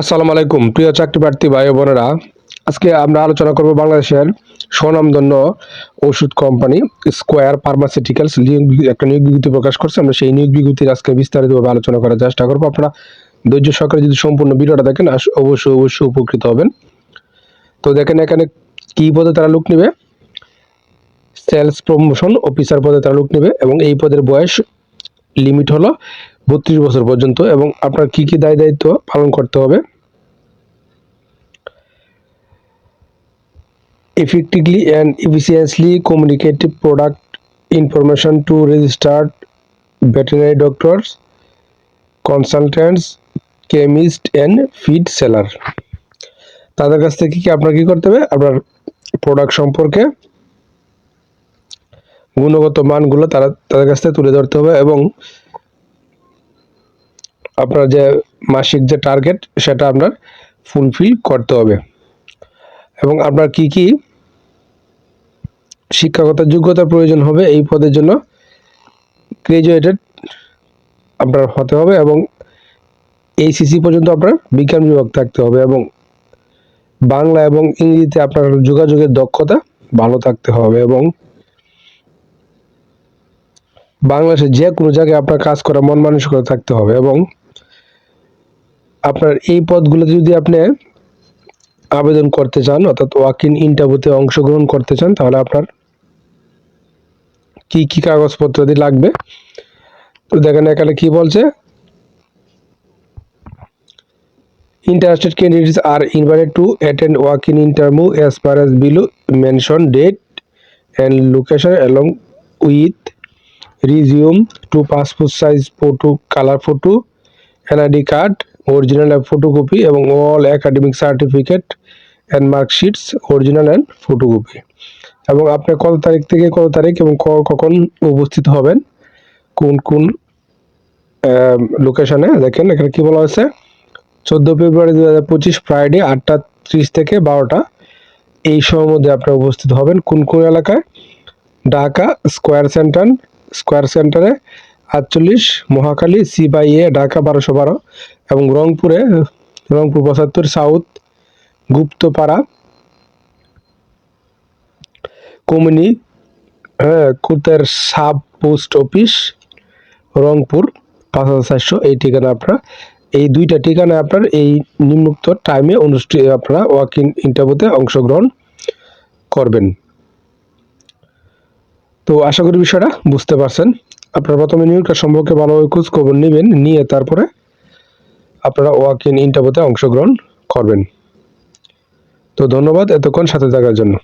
আসসালামু আলাইকুম। প্রিয় চাকরি প্রার্থী ভাই বোনেরা, আজকে আমরা আলোচনা করব বাংলাদেশের স্বনামধন্য ওষুধ কোম্পানি স্কোয়ার ফার্মাসিউটিক্যালস। একটা নিয়োগ বিজ্ঞপ্তি প্রকাশ করছে। আমরা সেই নিয়োগ বিজ্ঞপ্তির আজকে বিস্তারিতভাবে আলোচনা করার চেষ্টা করব। আপনারা ধৈর্য সহকারে যদি সম্পূর্ণ ভিডিওটা দেখেন অবশ্যই অবশ্যই উপকৃত হবেন। তো দেখেন এখানে কি পদে তারা লোক নেবে? সেলস প্রমোশন অফিসার পদে তারা লোক নেবে এবং এই পদের বয়স লিমিট হলো বত্রিশ বছর পর্যন্ত এবং আপনার কি কি দায় দায়িত্ব পালন করতে হবে effectively and efficiently communicative product information to registered veterinary doctors, consultants, chemists and feed seller. তাদের কাছ থেকে কি আপনার কি করতে হবে আপনার প্রোডাক্ট সম্পর্কে গুণগত মানগুলো তারা তাদের কাছ থেকে তুলে ধরতে হবে এবং আপনার যে মাসিক যে টার্গেট সেটা আপনার ফুলফিল করতে হবে। এবং আপনার কি কি শিক্ষাগত যোগ্যতার প্রয়োজন হবে, এই পদের জন্য গ্রাজুয়েটেড আপনার হতে হবে এবং এইসিসি পর্যন্ত আপনার বিজ্ঞান বিভাগ থাকতে হবে এবং বাংলা এবং ইংরেজিতে আপনার যোগাযোগের দক্ষতা ভালো থাকতে হবে এবং বাংলাদেশে যে কোনো জায়গায় আপনার কাজ করা মন মানসিকতা থাকতে হবে এবং আপনার এই পদগুলোতে যদি আপনি আবেদন করতে চান, অর্থাৎ ওয়াক ইন ইন্টারভিউতে অংশগ্রহণ করতে চান, তাহলে আপনার কি কি কাগজপত্র দিয়ে লাগবে? তো দেখেন এখানে কি বলছে? Interested candidates R invited to attend walk in interview as per as below mention date and location along with resume two passport size photo colour photo NID card and photocopy এবং academic certificate and mark sheets, original and photocopy. এবং আপনি কত তারিখ থেকে কত তারিখ এবং কখন উপস্থিত হবেন? কোন কোন লোকেশনে দেখেন, এখানে কি বলা হয়েছে? চোদ্দ ফেব্রুয়ারি দু হাজার পঁচিশ ফ্রাইডে আটটা ত্রিশ থেকে বারোটা। এই সময়ের মধ্যে আপনারা উপস্থিত হবেন। কোন কোন এলাকায়? ঢাকা স্কোয়ার সেন্টার স্কোয়ার সেন্টারে আটচল্লিশ, Mohakhali C by A Dhaka বারোশো বারো এবং রংপুরে, রংপুর পঁচাত্তর, সাউথ, গুপ্তপাড়া, কমিনি হ্যাঁ কুতের সাব পোস্ট অফিস, রংপুর, পাঁচ হাজার চারশো। এই ঠিকানা আপনারা, এই দুইটা ঠিকানায় আপনার এই নিম্নোক্ত টাইমে অনুষ্ঠিত আপনারা ওয়াক ইন ইন্টারভিউতে অংশগ্রহণ করবেন। তো আশা করি বিষয়টা বুঝতে পারছেন। আপনারা প্রথমে নিয়োগটা সম্পর্কে ভালোভাবে খোঁজ খবর নেবেন, নিয়ে তারপরে আপনারা ওয়াক ইন ইন্টারভিউতে অংশগ্রহণ করবেন। তো ধন্যবাদ, এতক্ষণ সাথে থাকার জন্য।